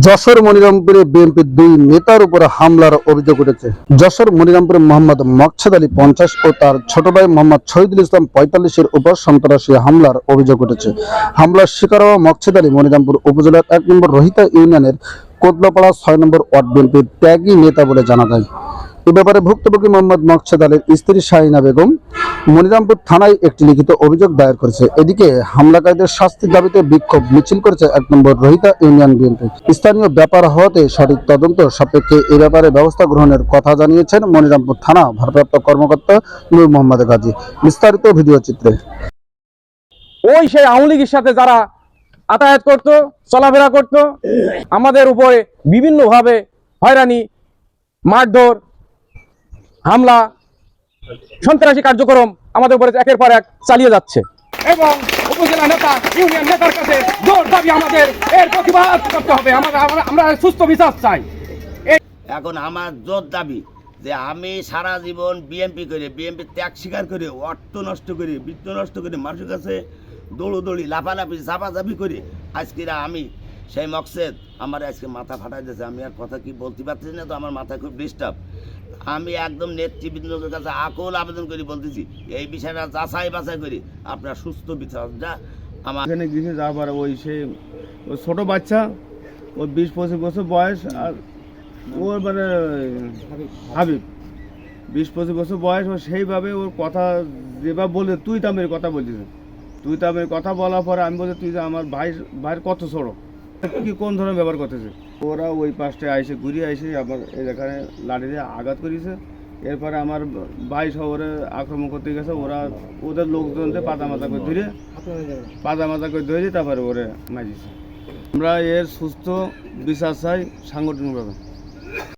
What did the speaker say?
যশোর মনিরামপুরে বিএনপির দুই নেতার উপর হামলার অভিযোগ উঠেছে। যশোর মনিরামপুরে মোহাম্মদ মকসাদ আলী পঞ্চাশ ও তার ছোট ভাই মোহাম্মদ শহীদুল ইসলাম পঁয়তাল্লিশের উপর সন্ত্রাসী হামলার অভিযোগ উঠেছে। হামলার শিকার হওয়া মকসাদ আলী মনিরামপুর উপজেলার এক নম্বর রোহিতা ইউনিয়নের কোদলাপাড়া ছয় নম্বর ওয়ার্ড বিএনপির ত্যাগী নেতা বলে জানা যায়। এ ব্যাপারে ভুক্তভোগী মোহাম্মদ মকছেদ আলীর স্ত্রী শাহিনা বেগম মনিরামপুর থানায় একটি লিখিত অভিযোগ দায়ের করেছে। এদিকে হামলাকারীদের শাস্তির দাবিতে বিক্ষোভ মিছিল করেছে এক নম্বর রহিতা ইউনিয়ন বিএনপি। স্থানীয় ব্যাপার হওয়াতে সঠিক তদন্ত সাপেক্ষে এ ব্যাপারে ব্যবস্থা গ্রহণের কথা জানিয়েছেন মনিরামপুর থানা ভারপ্রাপ্ত কর্মকর্তা নূর মোহাম্মদ গাজী। বিস্তারিত ভিডিও চিত্রে। ওই সেই আওয়ামী লীগের সাথে যারা আতায়াত করত, চলাফেরা করত, আমাদের উপরে বিভিন্নভাবে হয়রানি, মারধর হামলা সন্ত্রাসী কার্যক্রম আমাদের উপরে একের পর এক চালিয়ে যাচ্ছে। এবং উপজেলা নেতা ইউনিয়ন নেতার কাছে জোর দাবি আমাদের। এর প্রতিবাদ করতে হবে। আমরা আমরা- সুস্থ বিচার চাই। এখন আমার জোর দাবি যে আমি সারা জীবন বিএমপি করে। বিএমপি ত্যাগ স্বীকার করে অর্থ নষ্ট করে বৃত্ত নষ্ট করে মানুষের কাছে দৌড়োদৌড়ি লাফালাফি চাপাচাপি করে। আজকে আমি সেই মকসেদ আমার আজকে মাথা ফাটাই দিয়েছে আমি আর কথা কি বলতে পারতেছি না তো? আমার মাথা খুব ডিস্টার্ব আমি একদম নেতৃবৃন্দদের কাছে আকল আবেদন করি, বলতেছি, এই বিষয়টা যাচাই বাছাই করি, আপনার সুস্থ বিচারটা আমার এখানে গিয়েছে যাওয়ার পরে ওই সে ওই ছোটো বাচ্চা, ওর বিশ পঁচিশ বছর বয়স আর ওর মানে হাবিব। বিশ পঁচিশ বছর বয়স, ও সেইভাবে ওর কথা যেভাবে বলে তুই তামের কথা বলছিস। তুই তামের কথা বলার পরে আমি বলছি, তুই যে আমার ভাই ভাইয়ের কত ছোটো কি, কোন ধরনের ব্যবহার করতেছে? ওরা ওই পাশটায় আইসে, ঘুরিয়ে আইসে, আবার এখানে লাঠি দিয়ে আঘাত করেছে এরপরে আমার ভাই শহরে আক্রমণ করতে গেছে। ওরা ওদের লোকজনদের পাতা মাথা করে ধরে পাতা মাথা করে ধরে তারপরে ওরে মাঝিছে আমরা এর সুস্থ বিশ্বাস চাই সাংগঠনিকভাবে।